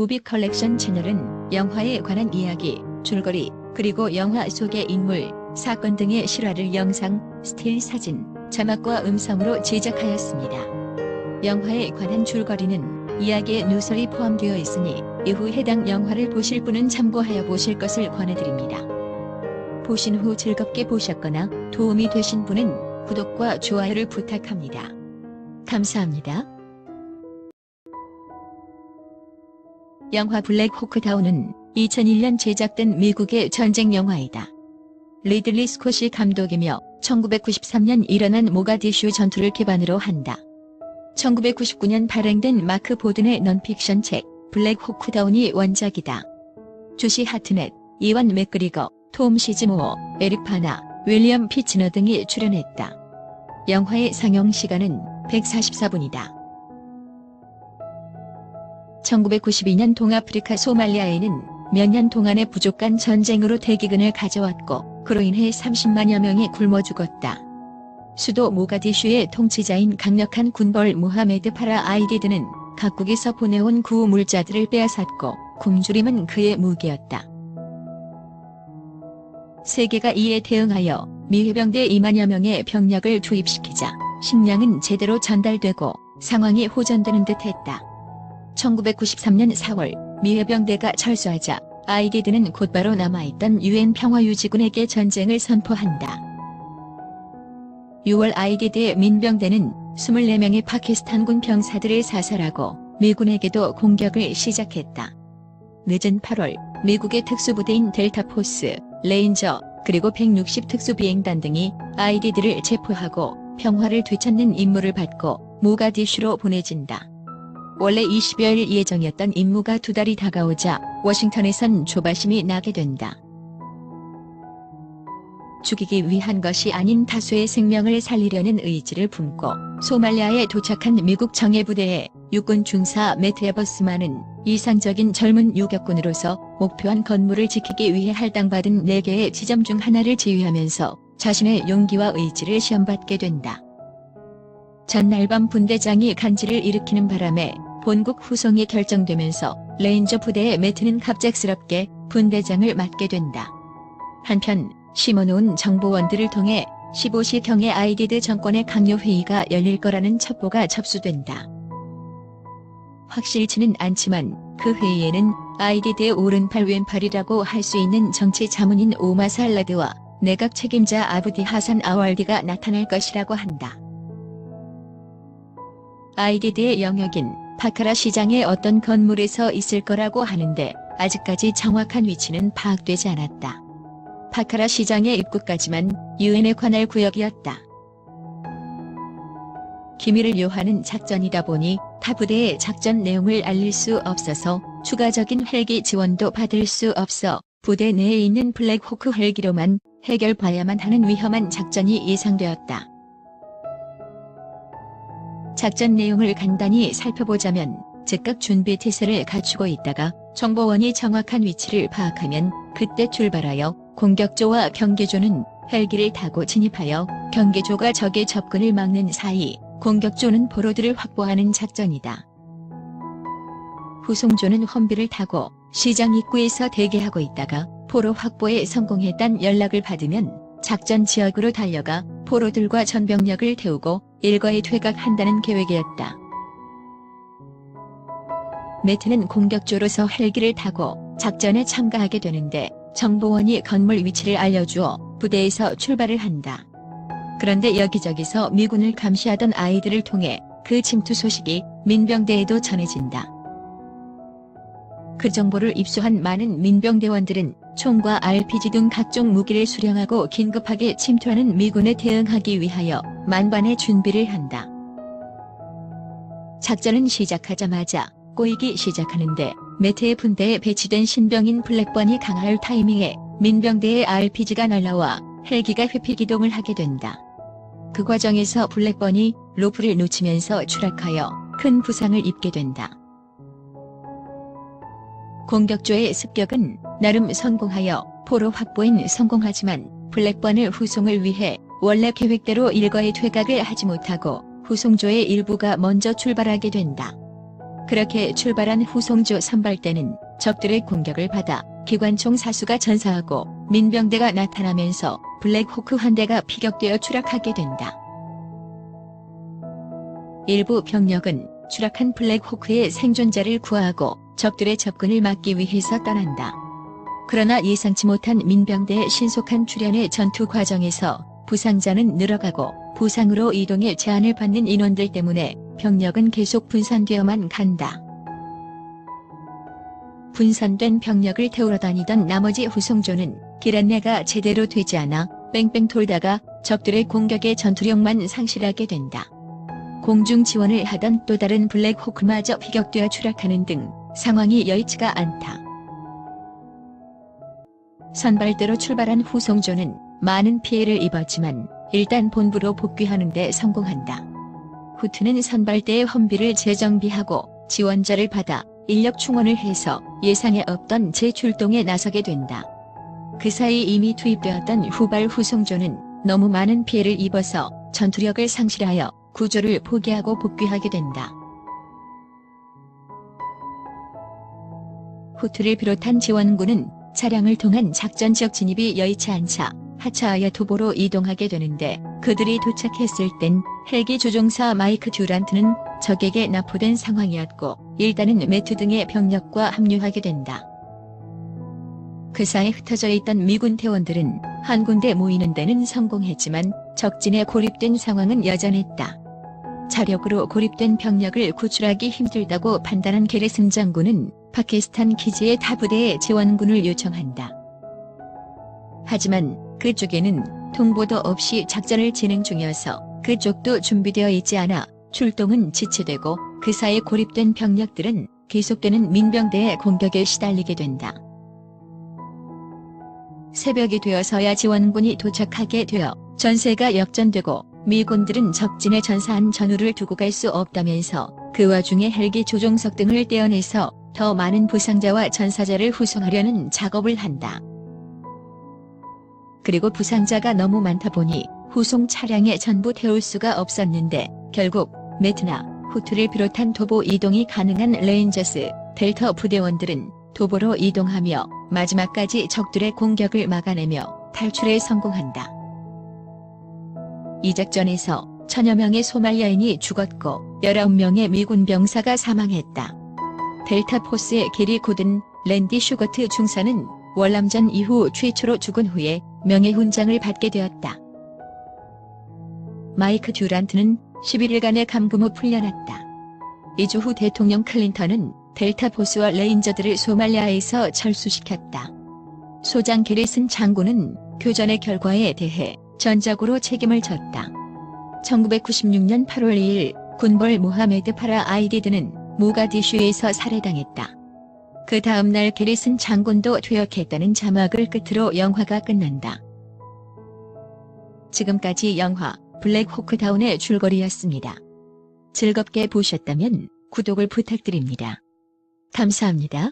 무비 컬렉션 채널은 영화에 관한 이야기, 줄거리, 그리고 영화 속의 인물, 사건 등의 실화를 영상, 스틸 사진, 자막과 음성으로 제작하였습니다. 영화에 관한 줄거리는 이야기의 누설이 포함되어 있으니 이후 해당 영화를 보실 분은 참고하여 보실 것을 권해드립니다. 보신 후 즐겁게 보셨거나 도움이 되신 분은 구독과 좋아요를 부탁합니다. 감사합니다. 영화 블랙 호크다운은 2001년 제작된 미국의 전쟁 영화이다. 리들리 스콧이 감독이며 1993년 일어난 모가디슈 전투를 기반으로 한다. 1999년 발행된 마크 보든의 넌픽션 책 블랙 호크다운이 원작이다. 주시 하트넷, 이완 맥그리거, 톰 시즈모어, 에릭 파나, 윌리엄 피치너 등이 출연했다. 영화의 상영 시간은 144분이다. 1992년 동아프리카 소말리아에는 몇 년 동안의 부족한 전쟁으로 대기근을 가져왔고 그로 인해 30만여 명이 굶어 죽었다. 수도 모가디슈의 통치자인 강력한 군벌 무하메드 파라 아이디드는 각국에서 보내온 구물자들을 빼앗았고 굶주림은 그의 무기였다. 세계가 이에 대응하여 미 해병대 2만여 명의 병력을 투입시키자 식량은 제대로 전달되고 상황이 호전되는 듯했다. 1993년 4월 미해병대가 철수하자 아이디드는 곧바로 남아있던 유엔 평화유지군에게 전쟁을 선포한다. 6월 아이디드의 민병대는 24명의 파키스탄군 병사들을 사살하고 미군에게도 공격을 시작했다. 늦은 8월 미국의 특수부대인 델타포스, 레인저, 그리고 160 특수비행단 등이 아이디드를 체포하고 평화를 되찾는 임무를 받고 모가디슈로 보내진다. 원래 20여일 예정이었던 임무가 두 달이 다가오자 워싱턴에선 조바심이 나게 된다. 죽이기 위한 것이 아닌 다수의 생명을 살리려는 의지를 품고 소말리아에 도착한 미국 정예부대의 육군 중사 매트 에버스만은 이상적인 젊은 유격군으로서 목표한 건물을 지키기 위해 할당받은 4개의 지점 중 하나를 지휘하면서 자신의 용기와 의지를 시험받게 된다. 전날 밤 분대장이 간지를 일으키는 바람에 본국 후송이 결정되면서 레인저 부대의 매트는 갑작스럽게 분대장을 맡게 된다. 한편 심어놓은 정보원들을 통해 15시경에 아이디드 정권의 강요회의가 열릴 거라는 첩보가 접수된다. 확실치는 않지만 그 회의에는 아이디드의 오른팔 왼팔이라고 할 수 있는 정치 자문인 오마 살라드와 내각 책임자 아부디 하산 아왈디가 나타날 것이라고 한다. 아이디드의 영역인 파카라 시장의 어떤 건물에서 있을 거라고 하는데 아직까지 정확한 위치는 파악되지 않았다. 파카라 시장의 입구까지만 유엔에 관할 구역이었다. 기밀을 요하는 작전이다 보니 타 부대의 작전 내용을 알릴 수 없어서 추가적인 헬기 지원도 받을 수 없어 부대 내에 있는 블랙호크 헬기로만 해결봐야만 하는 위험한 작전이 예상되었다. 작전 내용을 간단히 살펴보자면 즉각 준비 태세를 갖추고 있다가 정보원이 정확한 위치를 파악하면 그때 출발하여 공격조와 경계조는 헬기를 타고 진입하여 경계조가 적의 접근을 막는 사이 공격조는 포로들을 확보하는 작전이다. 후송조는 험비를 타고 시장 입구에서 대기하고 있다가 포로 확보에 성공했단 연락을 받으면 작전 지역으로 달려가 포로들과 전병력을 태우고 일거에 퇴각한다는 계획이었다. 매트는 공격조로서 헬기를 타고 작전에 참가하게 되는데 정보원이 건물 위치를 알려주어 부대에서 출발을 한다. 그런데 여기저기서 미군을 감시하던 아이들을 통해 그 침투 소식이 민병대에도 전해진다. 그 정보를 입수한 많은 민병대원들은 총과 RPG 등 각종 무기를 수령하고 긴급하게 침투하는 미군에 대응하기 위하여 만반의 준비를 한다. 작전은 시작하자마자 꼬이기 시작하는데 메테의 분대에 배치된 신병인 블랙번이 강할 타이밍에 민병대의 RPG가 날라와 헬기가 회피기동을 하게 된다. 그 과정에서 블랙번이 로프를 놓치면서 추락하여 큰 부상을 입게 된다. 공격조의 습격은 나름 성공하여 포로 확보엔 성공하지만 블랙번을 후송을 위해 원래 계획대로 일거에 퇴각을 하지 못하고 후송조의 일부가 먼저 출발하게 된다. 그렇게 출발한 후송조 선발대는 적들의 공격을 받아 기관총 사수가 전사하고 민병대가 나타나면서 블랙호크 한 대가 피격되어 추락하게 된다. 일부 병력은 추락한 블랙호크의 생존자를 구하고 적들의 접근을 막기 위해서 떠난다. 그러나 예상치 못한 민병대의 신속한 출현의 전투 과정에서 부상자는 늘어가고 부상으로 이동에 제한을 받는 인원들 때문에 병력은 계속 분산되어만 간다. 분산된 병력을 태우러 다니던 나머지 후송조는 길 안내가 제대로 되지 않아 뺑뺑 돌다가 적들의 공격에 전투력만 상실하게 된다. 공중 지원을 하던 또 다른 블랙호크마저 피격되어 추락하는 등 상황이 여의치가 않다. 선발대로 출발한 후송조는 많은 피해를 입었지만 일단 본부로 복귀하는 데 성공한다. 후트는 선발대의 헌비를 재정비하고 지원자를 받아 인력 충원을 해서 예상에 없던 재출동에 나서게 된다. 그 사이 이미 투입되었던 후발 후송조는 너무 많은 피해를 입어서 전투력을 상실하여 구조를 포기하고 복귀하게 된다. 후트를 비롯한 지원군은 차량을 통한 작전 지역 진입이 여의치 않자 하차하여 도보로 이동하게 되는데 그들이 도착했을 땐 헬기 조종사 마이크 듀란트는 적에게 납포된 상황이었고 일단은 매트 등의 병력과 합류하게 된다. 그 사이 흩어져 있던 미군 대원들은 한 군데 모이는 데는 성공했지만 적진에 고립된 상황은 여전했다. 자력으로 고립된 병력을 구출하기 힘들다고 판단한 게레슨 장군은 파키스탄 기지의 타부대에 지원군을 요청한다. 하지만 그쪽에는 통보도 없이 작전을 진행 중이어서 그쪽도 준비되어 있지 않아 출동은 지체되고 그 사이 고립된 병력들은 계속되는 민병대의 공격에 시달리게 된다. 새벽이 되어서야 지원군이 도착하게 되어 전세가 역전되고 미군들은 적진에 전사한 전우를 두고 갈 수 없다면서 그 와중에 헬기 조종석 등을 떼어내서 더 많은 부상자와 전사자를 후송하려는 작업을 한다. 그리고 부상자가 너무 많다 보니 후송 차량에 전부 태울 수가 없었는데 결국 메트나 후트를 비롯한 도보 이동이 가능한 레인저스, 델터 부대원들은 도보로 이동하며 마지막까지 적들의 공격을 막아내며 탈출에 성공한다. 이 작전에서 천여 명의 소말리아인이 죽었고 19명의 미군 병사가 사망했다. 델타 포스의 길이 곧은 랜디 슈거트 중사는 월남전 이후 최초로 죽은 후에 명예훈장을 받게 되었다. 마이크 듀란트는 11일간의 감금 후 풀려났다. 2주 후 대통령 클린턴은 델타 포스와 레인저들을 소말리아에서 철수시켰다. 소장 게리슨 장군은 교전의 결과에 대해 전적으로 책임을 졌다. 1996년 8월 2일 군벌 모하메드 파라 아이디드는 모가디슈에서 살해당했다. 그 다음날 게리슨 장군도 퇴역했다는 자막을 끝으로 영화가 끝난다. 지금까지 영화 블랙호크다운의 줄거리였습니다. 즐겁게 보셨다면 구독을 부탁드립니다. 감사합니다.